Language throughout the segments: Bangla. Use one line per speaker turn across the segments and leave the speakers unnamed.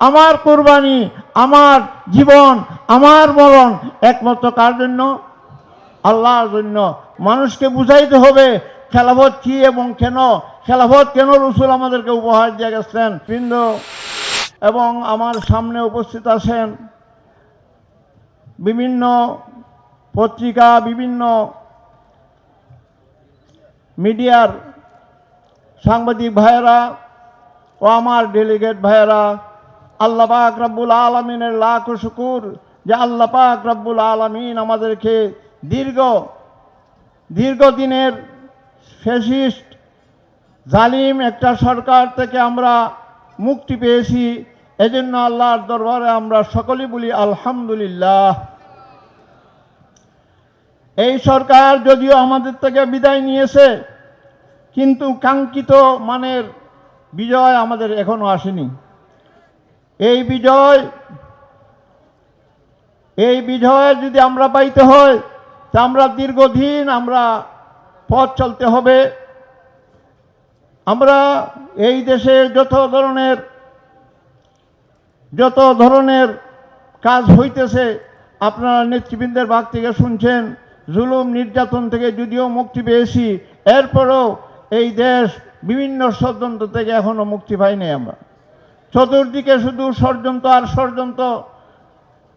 আমার কোরবানি, আমার জীবন, আমার মরণ একমাত্র কার জন্য? আল্লাহর জন্য। মানুষকে বুঝাইতে হবে খেলাফত কি এবং কেন, খেলাফত কেন রসুল আমাদেরকে উপহার দিয়ে গেছেন? বৃন্দ, এবং আমার সামনে উপস্থিত আছেন বিভিন্ন পত্রিকা, বিভিন্ন মিডিয়ার সাংবাদিক ভাইয়েরা ও আমার ডেলিগেট ভাইয়েরা আল্লাহ পাক রব্বুল আলমিনের লাখ শুকুর যে আল্লাহ পাক রব্বুল আলমিন আমাদেরকে দীর্ঘ দীর্ঘদিনের ফেসিস্ট, জালিম একটা সরকার থেকে আমরা মুক্তি পেয়েছি। এজন্য আল্লাহর দরবারে আমরা সকলেই বলি আলহামদুলিল্লাহ। এই সরকার যদিও আমাদের থেকে বিদায় নিয়েছে, কিন্তু কাঙ্ক্ষিত মানের বিজয় আমাদের এখনও আসেনি। এই বিজয় এই বিজয় যদি আমরা পাইতে হয়, তা আমরা দীর্ঘদিন আমরা পথ চলতে হবে। আমরা এই দেশের যত ধরনের যত ধরনের কাজ হইতেছে, আপনারা নেতৃবৃন্দের ভাগ থেকে শুনছেন, জুলুম নির্যাতন থেকে যদিও মুক্তি পেয়েছি, এরপরও এই দেশ বিভিন্ন ষড়যন্ত্র থেকে এখনও মুক্তি পাইনি আমরা। চতুর্দিকে শুধু ষড়যন্ত্র আর ষড়যন্ত্র।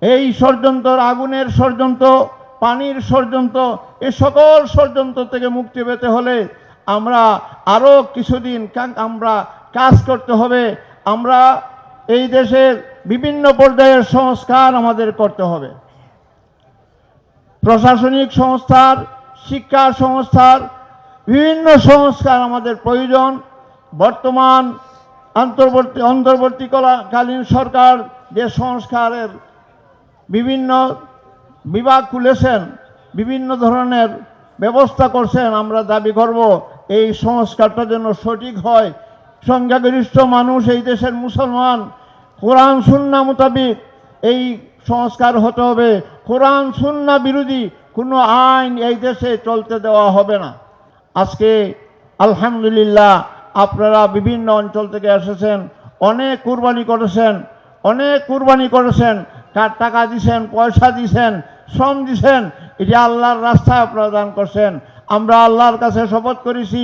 এই ষড়যন্ত্র আগুনের ষড়যন্ত্র, পানির ষড়যন্ত্র এই সকল ষড়যন্ত্র থেকে মুক্তি পেতে হলে আমরা আরও কিছুদিন আমরা কাজ করতে হবে। আমরা এই দেশের বিভিন্ন পর্যায়ের সংস্কার আমাদের করতে হবে। প্রশাসনিক সংস্থার, শিক্ষা সংস্থার, বিভিন্ন সংস্কার আমাদের প্রয়োজন। বর্তমান অন্তর্বর্তী অন্তর্বর্তীকালীন সরকার যে সংস্কারের বিভিন্ন বিভাগ খুলেছেন, বিভিন্ন ধরনের ব্যবস্থা করছেন, আমরা দাবি করব এই সংস্কারটা যেন সঠিক হয়। সংখ্যাগরিষ্ঠ মানুষ, এই দেশের মুসলমান, কোরআন সুন্না মোতাবিক এই সংস্কার হতে হবে। কোরআন সুন্না বিরোধী কোনো আইন এই দেশে চলতে দেওয়া হবে না। আজকে আলহামদুলিল্লাহ আপনারা বিভিন্ন অঞ্চল থেকে এসেছেন, অনেক কুরবানি করেছেন, অনেক কুরবানি করেছেন, কার টাকা দিছেন, পয়সা দিছেন, শ্রম দিছেন, এটা আল্লাহর রাস্তায় আপনারা দান করছেন। আমরা আল্লাহর কাছে শপথ করেছি,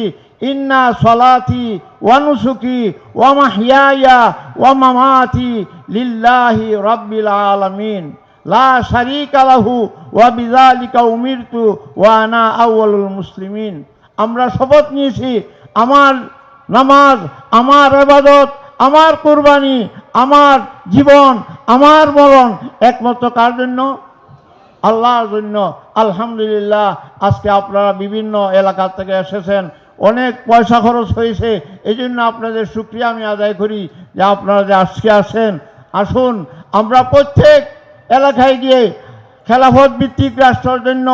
ইন্না সলাতি ওয়ানুসুকি ওয়ামাহিয়া ওয়ামামাতি লিল্লাহি রব্বিল আলামিন। লা শারিকা লাহু ওয়া বিযালিকা উমিরতু ওয়া আনা আউয়ালুল মুসলিমিন। আমরা শপথ নিয়েছি, আমার নামাজ, আমার ইবাদত, আমার কুরবানি, আমার জীবন, আমার মরণ একমাত্র কার জন্য? আল্লাহর জন্য। আলহামদুলিল্লাহ, আজকে আপনারা বিভিন্ন এলাকা থেকে এসেছেন। অনেক পয়সা খরচ হয়েছে। এই জন্য আপনাদের শুক্রিয়া আমি আদায় করি যে আপনারা যে আজকে আসেন। আসুন, আমরা প্রত্যেক এলাকায় গিয়ে খেলাফত ভিত্তিক রাষ্ট্রের জন্য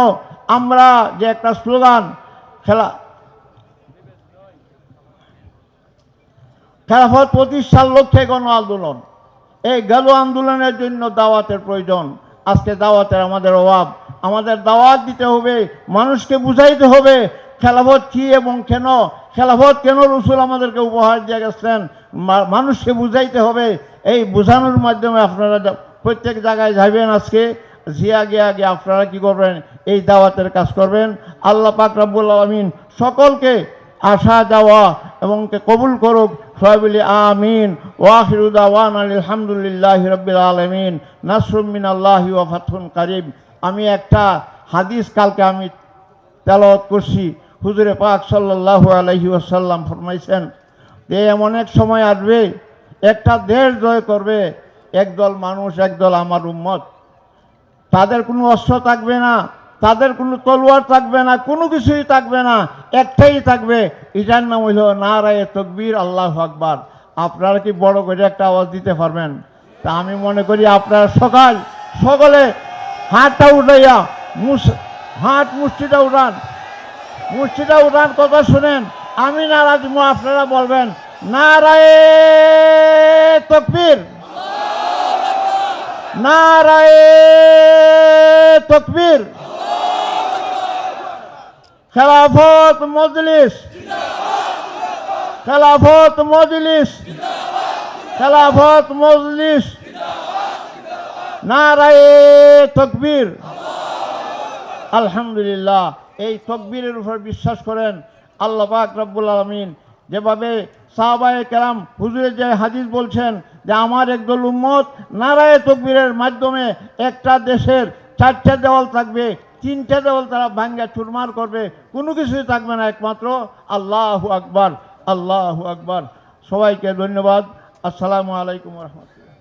আমরা যে একটা স্লোগান, খেলা খেলাফত প্রতিষ্ঠার লক্ষ্যে গণ আন্দোলন। এই গেল আন্দোলনের জন্য দাওয়াতের প্রয়োজন। আজকে দাওয়াতের আমাদের অভাব। আমাদের দাওয়াত দিতে হবে, মানুষকে বুঝাইতে হবে, খেলাফত কি এবং কেন, খেলাফত কেন রসুল আমাদেরকে উপহার দিয়ে গেছেন মানুষকে বুঝাইতে হবে। এই বোঝানোর মাধ্যমে আপনারা প্রত্যেক জায়গায় যাবেন আজকে। জিয়া গিয়া গিয়ে আপনারা কি করবেন? এই দাওয়াতের কাজ করবেন। আল্লাহ পাক রাব্বুল আলমিন সকলকে আসা যাওয়া এবং কে কবুল করুক। সবাই আমিন। ওয়াহিরুদ্দাওয়ান আলহামদুলিল্লাহ রবিল আলমিন। নাসরুমিন আল্লাহি ওয়া ফাতহুন কারিম। আমি একটা হাদিস কালকে আমি তেলাওয়াত করছি। হুজুরে পাক সাল্লাল্লাহু আলাইহি ওয়াসাল্লাম ফরমাইছেন যে এমন এক সময় আসবে, একটা দেশ জয় করবে, একদল মানুষ, একদল আমার উম্মত। তাদের কোনো অস্ত্র থাকবে না। তাদের কোনো তলোয়ার থাকবে না, কোনো কিছুই থাকবে না, একটাই থাকবে। এটার নাম হইল নারায় তকবির, আল্লাহ আকবার। আপনারা কি বড় করে একটা আওয়াজ দিতে পারবেন? তা আমি মনে করি আপনারা সকাল, সকলে হাতটা উঠাইয়া মুস হাত মুষ্টিটা উঠান। মুষ্টিটা উঠান, কথা শুনেন। আমি নারাজ আপনারা বলবেন, নারায় তকবীর। নারায় তকবীর। খেলাফত মজলিস। খেলাফত মজলিস। খেলাফত মজলিস। নারায়ে তকবীর। আলহামদুলিল্লাহ, এই তকবীরের উপর বিশ্বাস করেন আল্লাহ পাক রব্বুল আলমিন। যেভাবে সাহাবায়ে কেরাম হুজুরের যে হাদিস বলছেন যে, আমার একদল উম্মত নারায়ে তকবীরের মাধ্যমে একটা দেশের চারটে দেওয়াল থাকবে তিনটে দেওয়াল তারা ভাঙ্গা চুরমার করবে। কোনো কিছুই থাকবে না, একমাত্র আল্লাহ আকবার আল্লাহ আকবার। সবাইকে ধন্যবাদ। আসসালামু আলাইকুম রহমতুল্লাহ।